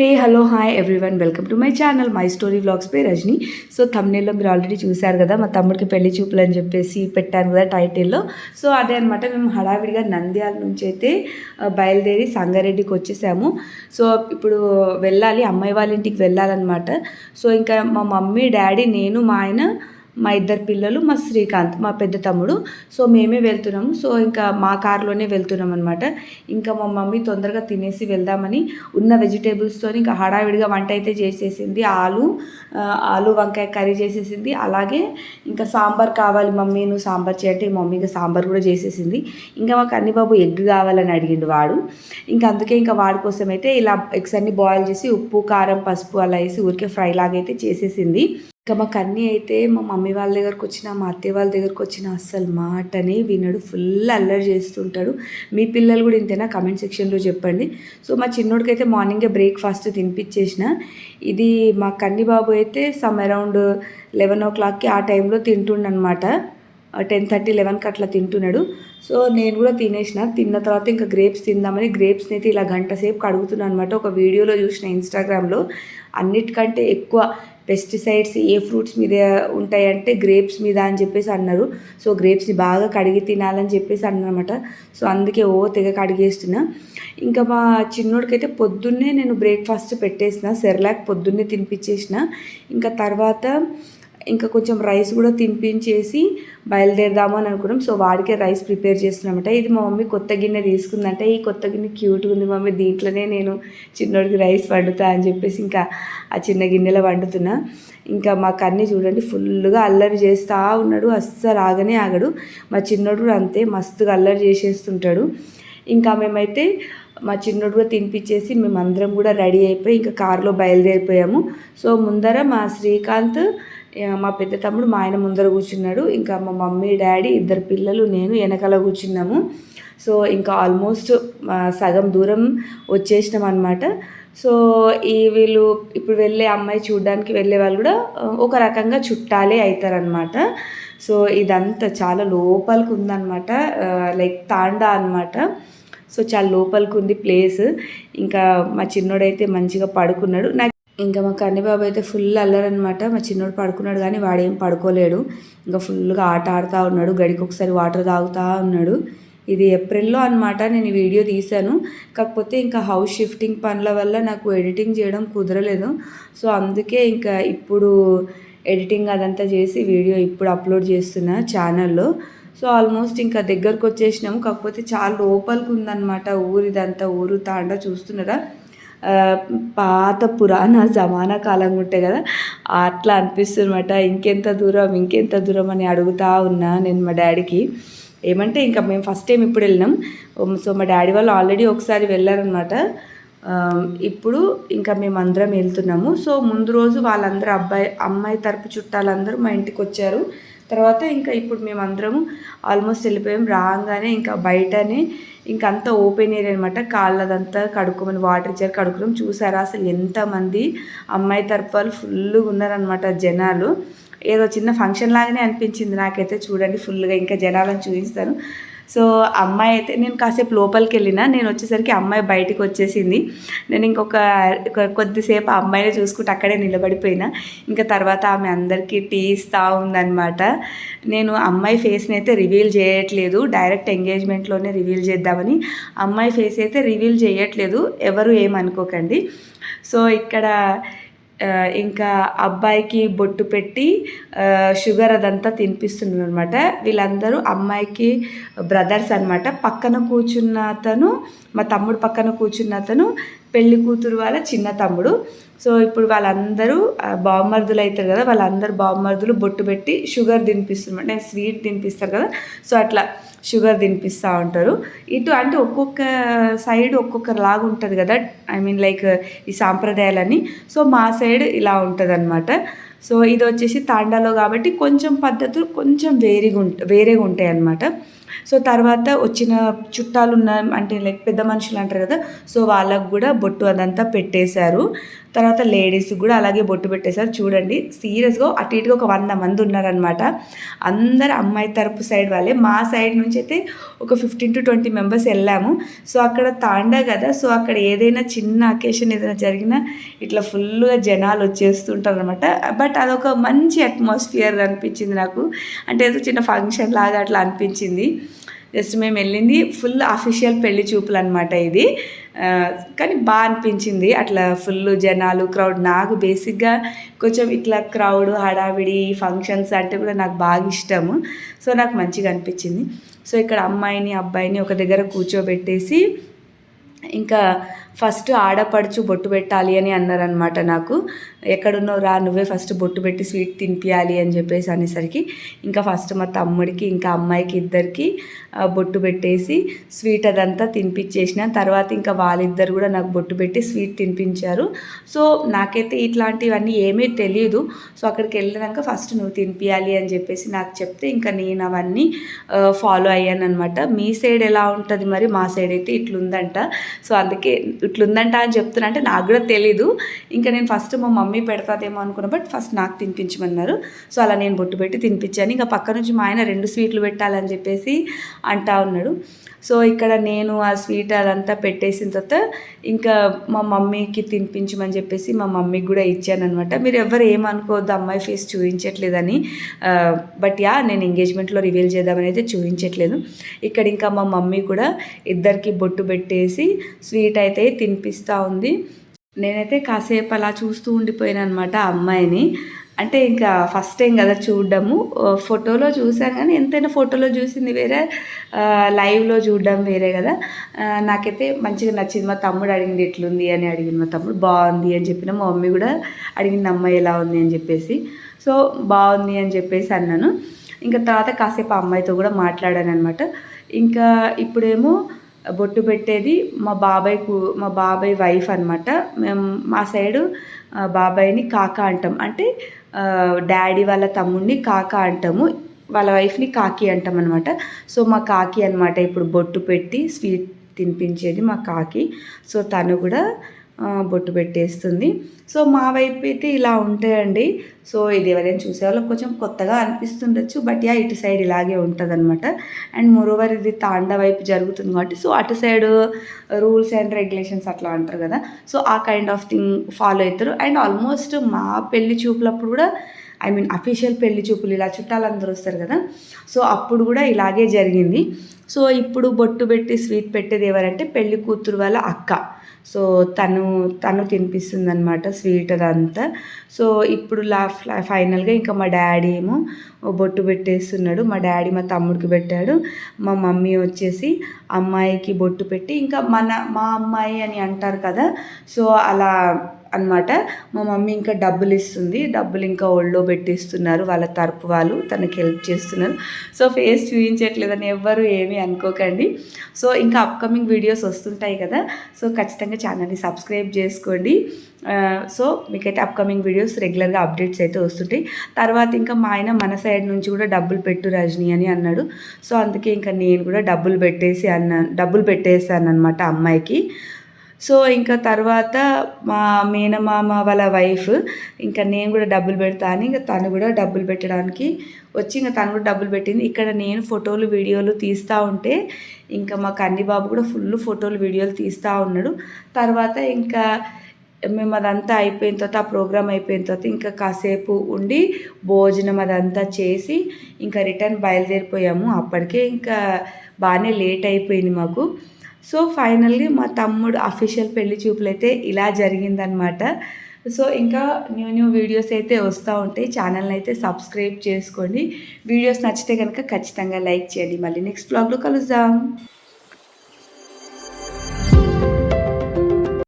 Hey hello hi everyone welcome to my channel my story vlogs pay Rajani so తమ్నేల్లో మీరు already చూశారు కదా మా తమ్ముడికి పెళ్ళి చూపులు అని చెప్పేసి పెట్టాను కదా టైటిల్లో సో అదే అనమాట మేము హడావిడిగా నంద్యాల నుంచి అయితే బయలుదేరి సంగారెడ్డికి వచ్చేసాము. సో ఇప్పుడు వెళ్ళాలి అమ్మాయి వాళ్ళ ఇంటికి వెళ్ళాలన్నమాట. సో ఇంకా మా మమ్మీ డాడీ నేను మా ఆయన మా ఇద్దరు పిల్లలు మా శ్రీకాంత్ మా పెద్ద తమ్ముడు. సో మేమే వెళ్తున్నాము. సో ఇంకా మా కారులోనే వెళ్తున్నాం అనమాట ఇంకా మా మమ్మీ తొందరగా తినేసి వెళ్దామని ఉన్న వెజిటేబుల్స్తో ఇంకా హడావిడిగా వంట అయితే చేసేసింది. ఆలు ఆలు వంకాయ కర్రీ చేసేసింది. అలాగే ఇంకా సాంబార్ కావాలి మమ్మీ నువ్వు సాంబార్ చేయంటే ఇంకా సాంబార్ కూడా చేసేసింది. ఇంకా మాకు అన్ని బాబు ఎగ్ కావాలని అడిగిండు వాడు. ఇంకా అందుకే ఇంకా వాడి కోసం అయితే ఇలా ఎగ్స్ అన్ని బాయిల్ చేసి ఉప్పు కారం పసుపు అలా వేసి ఊరికే ఫ్రై లాగైతే చేసేసింది. ఇంకా మాకు కన్నీ అయితే మా మమ్మీ వాళ్ళ దగ్గరకు వచ్చిన మా అత్తయ్య వాళ్ళ దగ్గరకు వచ్చిన అస్సలు మాటనే వినడు. ఫుల్ అల్లరి చేస్తుంటాడు. మీ పిల్లలు కూడా ఇంతేనా? కమెంట్ సెక్షన్లో చెప్పండి. సో మా చిన్నోడికి అయితే మార్నింగే బ్రేక్ఫాస్ట్ తినిపించేసిన. ఇది మా కన్ని బాబు అయితే సమ్ అరౌండ్ లెవెన్ ఓ క్లాక్కి ఆ టైంలో తింటుండనమాట. టెన్ థర్టీ లెవెన్కి అట్లా తింటున్నాడు. సో నేను కూడా తినేసిన. తిన్న తర్వాత ఇంకా గ్రేప్స్ తిందామని గ్రేప్స్ని అయితే ఇలా గంట సేపు కడుగుతున్నాను అనమాట. ఒక వీడియోలో చూసిన ఇన్స్టాగ్రామ్లో. అన్నిటికంటే ఎక్కువ పెస్టిసైడ్స్ ఏ ఫ్రూట్స్ మీద ఉంటాయంటే గ్రేప్స్ మీద అని చెప్పేసి అన్నారు. సో గ్రేప్స్ని బాగా కడిగి తినాలని చెప్పేసి అన్నమాట సో అందుకే ఓ తెగ కడిగేస్తున్నా. ఇంకా మా చిన్నోడికైతే పొద్దున్నే నేను బ్రేక్ఫాస్ట్ పెట్టేసిన సెర్లాక్ పొద్దున్నే తినిపించేసిన. ఇంకా తర్వాత ఇంకా కొంచెం రైస్ కూడా తినిపించేసి బయలుదేరదాము అని అనుకున్నాం. సో వాడికే రైస్ ప్రిపేర్ చేస్తున్నామట ఇది మా మమ్మీ కొత్త గిన్నె తీసుకుందంటే. ఈ కొత్త గిన్నె క్యూట్గా ఉంది మమ్మీ. దీంట్లోనే నేను చిన్నోడికి రైస్ వండుతా అని చెప్పేసి ఇంకా ఆ చిన్న గిన్నెలో వండుతున్నా. ఇంకా మా కన్ని చూడండి ఫుల్గా అల్లరి చేస్తూ ఉన్నాడు. అస్సలు ఆగనే ఆగడు. మా చిన్నోడు కూడా అంతే మస్తుగా అల్లరి చేసేస్తుంటాడు. ఇంకా మేమైతే మా చిన్నోడు కూడా తినిపించేసి మేమందరం కూడా రెడీ అయిపోయి ఇంకా కారులో బయలుదేరిపోయాము. సో ముందర మా శ్రీకాంత్ మా పెద్ద తమ్ముడు మా ఆయన ముందర కూర్చున్నాడు. ఇంకా మా మమ్మీ డాడీ ఇద్దరు పిల్లలు నేను వెనకాల కూర్చున్నాము. సో ఇంకా ఆల్మోస్ట్ సగం దూరం వచ్చేసినాం అనమాట సో ఈ వీళ్ళు ఇప్పుడు వెళ్ళే అమ్మాయి చూడడానికి వెళ్ళే వాళ్ళు కూడా ఒక రకంగా చుట్టాలే అవుతారనమాట సో ఇదంతా చాలా లోపలికి ఉందన్నమాట. లైక్ తాండా అన్నమాట. సో చాలా లోపలికి ఉంది ప్లేస్. ఇంకా మా చిన్నోడైతే మంచిగా పడుకున్నాడు. నాకు ఇంకా మా కన్నిబాబు అయితే ఫుల్ అల్లరనమాట మా చిన్నోడు పడుకున్నాడు కానీ వాడేం పడుకోలేడు. ఇంకా ఫుల్గా ఆట ఆడుతూ ఉన్నాడు. గడికి ఒకసారి వాటర్ తాగుతూ ఉన్నాడు. ఇది ఏప్రిల్లో అనమాట నేను వీడియో తీశాను. కాకపోతే ఇంకా హౌస్ షిఫ్టింగ్ పనుల వల్ల నాకు ఎడిటింగ్ చేయడం కుదరలేదు. సో అందుకే ఇంకా ఇప్పుడు ఎడిటింగ్ అదంతా చేసి వీడియో ఇప్పుడు అప్లోడ్ చేస్తున్నా ఛానల్లో. సో ఆల్మోస్ట్ ఇంకా దగ్గరకు వచ్చేసినాము. కాకపోతే చాలా లోపలికి ఉందన్నమాట. ఊరిదంతా ఊరు తాండా చూస్తున్నారా? పాత పురాణ జమానా కాలంగా ఉంటాయి కదా అట్లా అనిపిస్తుంది అనమాట ఇంకెంత దూరం ఇంకెంత దూరం అని అడుగుతా ఉన్నా నేను మా డాడీకి. ఏమంటే ఇంకా మేము ఫస్ట్ టైం ఇప్పుడు వెళ్ళినాం. సో మా డాడీ వాళ్ళు ఆల్రెడీ ఒకసారి వెళ్ళారనమాట ఇప్పుడు ఇంకా మేము అందరం వెళ్తున్నాము. సో ముందు రోజు వాళ్ళందరూ అబ్బాయి అమ్మాయి తరపు చుట్టాలందరూ మా ఇంటికి వచ్చారు. తర్వాత ఇంకా ఇప్పుడు మేమందరం ఆల్మోస్ట్ వెళ్ళిపోయాం. రాగానే ఇంకా బయటనే ఇంకా అంతా ఓపెన్ ఏరియా అనమాట కాళ్ళదంతా కడుక్కోమని వాటర్ ఇచ్చారు కడుక్కున్నాం చూసారా? అసలు ఎంతమంది అమ్మాయి తరపు వాళ్ళు ఫుల్గా ఉన్నారనమాట జనాలు. ఏదో చిన్న ఫంక్షన్ లాగానే అనిపించింది నాకైతే. చూడండి ఫుల్గా ఇంకా జనాలను చూపిస్తాను సో అమ్మాయి అయితే నేను కాసేపు లోపలికి వెళ్ళిన నేను వచ్చేసరికి అమ్మాయి బయటికి వచ్చేసింది. నేను ఇంకొక కొద్దిసేపు ఆ అమ్మాయిని చూసుకుంటూ అక్కడే నిలబడిపోయినా. ఇంకా తర్వాత ఆమె అందరికీ టీ ఇస్తూ ఉందన్నమాట. నేను అమ్మాయి ఫేస్ని అయితే రివీల్ చేయట్లేదు డైరెక్ట్ ఎంగేజ్మెంట్లోనే రివీల్ చేద్దామని. అమ్మాయి ఫేస్ అయితే రివీల్ చేయట్లేదు ఎవరు ఏమనుకోకండి. సో ఇక్కడ ఇంకా అబ్బాయికి బొట్టు పెట్టి షుగర్ అదంతా తినిపిస్తున్నారు అనమాట వీళ్ళందరూ అమ్మాయికి బ్రదర్స్ అన్నమాట. పక్కన కూర్చున్న అతను మా తమ్ముడు పక్కన కూర్చున్న అతను పెళ్ళి కూతురు వాళ్ళ చిన్న తమ్ముడు. సో ఇప్పుడు వాళ్ళందరూ బామ్మర్దులు అవుతారు కదా వాళ్ళందరూ బామ్మర్దులు బొట్టు పెట్టి షుగర్ తినిపిస్తున్నారు అంటే స్వీట్ తినిపిస్తారు కదా. సో అట్లా షుగర్ తినిపిస్తూ ఉంటారు. ఇటు అంటే ఒక్కొక్క సైడ్ ఒక్కొక్క లాగా ఉంటుంది కదా. ఐ మీన్ లైక్ ఈ సాంప్రదాయాలని సో మా సైడ్ ఇలా ఉంటుంది అనమాట సో ఇది వచ్చేసి తాండాలో కాబట్టి కొంచెం పద్ధతులు కొంచెం వేరేగా ఉంట వేరేగా ఉంటాయి అన్నమాట సో తర్వాత వచ్చిన చుట్టాలు ఉన్న అంటే లైక్ పెద్ద మనుషులు అంటారు కదా సో వాళ్ళకు కూడా బొట్టు అదంతా పెట్టేశారు. తర్వాత లేడీస్ కూడా అలాగే బొట్టు పెట్టేశారు. చూడండి సీరియస్గా అటు ఇటుగా ఒక వంద మంది ఉన్నారనమాట అందరు అమ్మాయి తరపు సైడ్ వాళ్ళే. మా సైడ్ నుంచి అయితే ఒక ఫిఫ్టీన్ టు ట్వంటీ మెంబర్స్ వెళ్ళాము. సో అక్కడ తాండా కదా సో అక్కడ ఏదైనా చిన్న అకేషన్ ఏదైనా జరిగినా ఇట్లా ఫుల్గా జనాలు వచ్చేస్తుంటారు అనమాట బట్ అదొక మంచి అట్మాస్ఫియర్ అనిపించింది నాకు. అంటే ఏదో చిన్న ఫంక్షన్ లాగా అట్లా అనిపించింది. జస్ట్ మేము వెళ్ళింది. ఫుల్ అఫీషియల్ పెళ్ళి చూపులు అనమాట ఇది కానీ బాగా అనిపించింది. అట్లా ఫుల్ జనాలు క్రౌడ్ నాకు బేసిక్గా కొంచెం ఇట్లా క్రౌడ్ హడావిడి ఫంక్షన్స్ అంటే కూడా నాకు బాగా ఇష్టము సో నాకు మంచిగా అనిపించింది. సో ఇక్కడ అమ్మాయిని అబ్బాయిని ఒక దగ్గర కూర్చోబెట్టేసి ఇంకా ఫస్ట్ ఆడపడుచు బొట్టు పెట్టాలి అని అన్నారనమాట నాకు. ఎక్కడున్నావు రా నువ్వే ఫస్ట్ బొట్టు పెట్టి స్వీట్ తినిపించాలి అని చెప్పేసి అనేసరికి ఇంకా ఫస్ట్ మా తమ్ముడికి ఇంకా అమ్మాయికి ఇద్దరికి బొట్టు పెట్టేసి స్వీట్ అదంతా తినిపించేసిన తర్వాత ఇంకా వాళ్ళిద్దరు కూడా నాకు బొట్టు పెట్టి స్వీట్ తినిపించారు. సో నాకైతే ఇట్లాంటివన్నీ ఏమీ తెలియదు సో అక్కడికి వెళ్ళినాక ఫస్ట్ నువ్వు తినిపించాలి అని చెప్పేసి నాకు చెప్తే ఇంకా నేను అవన్నీ ఫాలో అయ్యాను అనమాట మీ సైడ్ ఎలా ఉంటుంది మరి? మా సైడ్ అయితే ఇట్లుందంట. సో అందుకే ఇట్లుందంట అని చెప్తున్నా అంటే నాకు కూడా తెలీదు. ఇంకా నేను ఫస్ట్ మా మమ్మీ మమ్మీ పెడతాదేమో అనుకున్నా బట్ ఫస్ట్ నాకు తినిపించమన్నారు. సో అలా నేను బొట్టు పెట్టి తినిపించాను. ఇంకా పక్క నుంచి మా ఆయన రెండు స్వీట్లు పెట్టాలని చెప్పేసి అంటా ఉన్నాడు. సో ఇక్కడ నేను ఆ స్వీట్ అదంతా పెట్టేసిన తర్వాత ఇంకా మా మమ్మీకి తినిపించమని చెప్పేసి మా మమ్మీకి కూడా ఇచ్చాను అనమాట మీరు ఎవరు ఏమనుకోవద్దు అమ్మాయి ఫేస్ చూపించట్లేదని. బట్ యా నేను ఎంగేజ్మెంట్లో రివీల్ చేద్దామని అయితే చూపించట్లేదు. ఇక్కడ ఇంకా మా మమ్మీ కూడా ఇద్దరికి బొట్టు పెట్టేసి స్వీట్ అయితే తినిపిస్తూ ఉంది. నేనైతే కాసేపు అలా చూస్తూ ఉండిపోయాను అనమాట ఆ అమ్మాయిని. అంటే ఇంకా ఫస్ట్ టైం కదా చూడడము. ఫోటోలో చూశాను కానీ ఎంతైనా ఫోటోలో చూసింది వేరే లైవ్లో చూడడం వేరే కదా. నాకైతే మంచిగా నచ్చింది. మా తమ్ముడు అడిగింది ఎట్లుంది అని అడిగింది. మా తమ్ముడు బాగుంది అని చెప్పిన మా మమ్మీ కూడా అడిగింది అమ్మాయి ఎలా ఉంది? అని చెప్పేసి. సో బాగుంది అని చెప్పేసి అన్నాను. ఇంకా తర్వాత కాసేపు అమ్మాయితో కూడా మాట్లాడాను అనమాట ఇంకా ఇప్పుడేమో బొట్టు పెట్టేది మా బాబాయ్కు మా బాబాయ్ వైఫ్ అనమాట మేము మా సైడు బాబాయ్ని కాక అంటాం. అంటే డాడీ వాళ్ళ తమ్ముడిని కాక అంటాము. వాళ్ళ వైఫ్ని కాకి అంటాం అనమాట సో మా కాకి అనమాట ఇప్పుడు బొట్టు పెట్టి స్వీట్ తినిపించేది మా కాకి. సో తను కూడా బొట్టు పెట్టేస్తుంది. సో మా వైపు అయితే ఇలా ఉంటాయండి. సో ఇది ఎవరైనా చూసే వాళ్ళకి కొంచెం కొత్తగా అనిపిస్తుండొచ్చు. బట్ యా ఇటు సైడ్ ఇలాగే ఉంటుంది అనమాట అండ్ మోరోవర్ ఇది తాండ వైపు జరుగుతుంది కాబట్టి సో అటు సైడ్ రూల్స్ అండ్ రెగ్యులేషన్స్ అట్లా అంటారు కదా. సో ఆ కైండ్ ఆఫ్ థింగ్ ఫాలో అవుతారు అండ్ ఆల్మోస్ట్ మా పెళ్ళి చూపులప్పుడు కూడా ఐ మీన్ అఫీషియల్ పెళ్ళి చూపులు ఇలా చుట్టాలందరూ వస్తారు కదా. సో అప్పుడు కూడా ఇలాగే జరిగింది. సో ఇప్పుడు బొట్టు పెట్టి స్వీట్ పెట్టేది ఎవరంటే పెళ్ళి కూతురు వాళ్ళ అక్క. సో తను తను తినిపిస్తుంది అనమాట స్వీట్ అదంతా. సో ఇప్పుడు లా ఫైనల్గా ఇంకా మా డాడీ ఏమో బొట్టు పెట్టేస్తున్నాడు. మా డాడీ మా తమ్ముడికి పెట్టాడు. మా మమ్మీ వచ్చేసి అమ్మాయికి బొట్టు పెట్టి ఇంకా మన మా అమ్మాయి అని అంటారు కదా. సో అలా అనమాట మా మమ్మీ ఇంకా డబ్బులు ఇస్తుంది. డబ్బులు ఇంకా ఒళ్ళో పెట్టిస్తున్నారు. వాళ్ళ తరపు వాళ్ళు తనకి హెల్ప్ చేస్తున్నారు. సో ఫేస్ చూపించట్లేదని ఎవ్వరు ఏమీ అనుకోకండి. సో ఇంకా అప్కమింగ్ వీడియోస్ వస్తుంటాయి కదా. సో ఖచ్చితంగా ఛానల్ని సబ్స్క్రైబ్ చేసుకోండి. సో మీకైతే అప్కమింగ్ వీడియోస్ రెగ్యులర్గా అప్డేట్స్ అయితే వస్తుంటాయి. తర్వాత ఇంకా మా ఆయన మన సైడ్ నుంచి కూడా డబ్బులు పెట్టు రజనీ అని అన్నాడు. సో అందుకే ఇంకా నేను కూడా డబ్బులు పెట్టేసి అన్న డబ్బులు పెట్టేసాను అనమాట అమ్మాయికి. సో ఇంకా తర్వాత మా మేనమామ వాళ్ళ వైఫ్ ఇంకా నేను కూడా డబ్బులు పెడతా అని ఇంకా తను కూడా డబ్బులు పెట్టడానికి వచ్చి ఇంకా తను కూడా డబ్బులు పెట్టింది. ఇక్కడ నేను ఫోటోలు వీడియోలు తీస్తూ ఉంటే ఇంకా మా కన్నిబాబు కూడా ఫుల్ ఫోటోలు వీడియోలు తీస్తూ ఉన్నాడు. తర్వాత ఇంకా మేము అదంతా అయిపోయిన తర్వాత ఆ ప్రోగ్రామ్ అయిపోయిన తర్వాత ఇంకా కాసేపు ఉండి భోజనం అదంతా చేసి ఇంకా రిటర్న్ బయలుదేరిపోయాము. అప్పటికే ఇంకా బాగానే లేట్ అయిపోయింది మాకు. సో ఫైనల్లీ మా తమ్ముడు అఫీషియల్ పెళ్ళి చూపులు అయితే ఇలా జరిగిందనమాట సో ఇంకా న్యూ న్యూ వీడియోస్ అయితే వస్తూ ఉంటాయి. ఛానల్ని అయితే సబ్స్క్రైబ్ చేసుకోండి. వీడియోస్ నచ్చితే కనుక ఖచ్చితంగా లైక్ చేయండి. మళ్ళీ నెక్స్ట్ బ్లాగ్లో కలుద్దాం.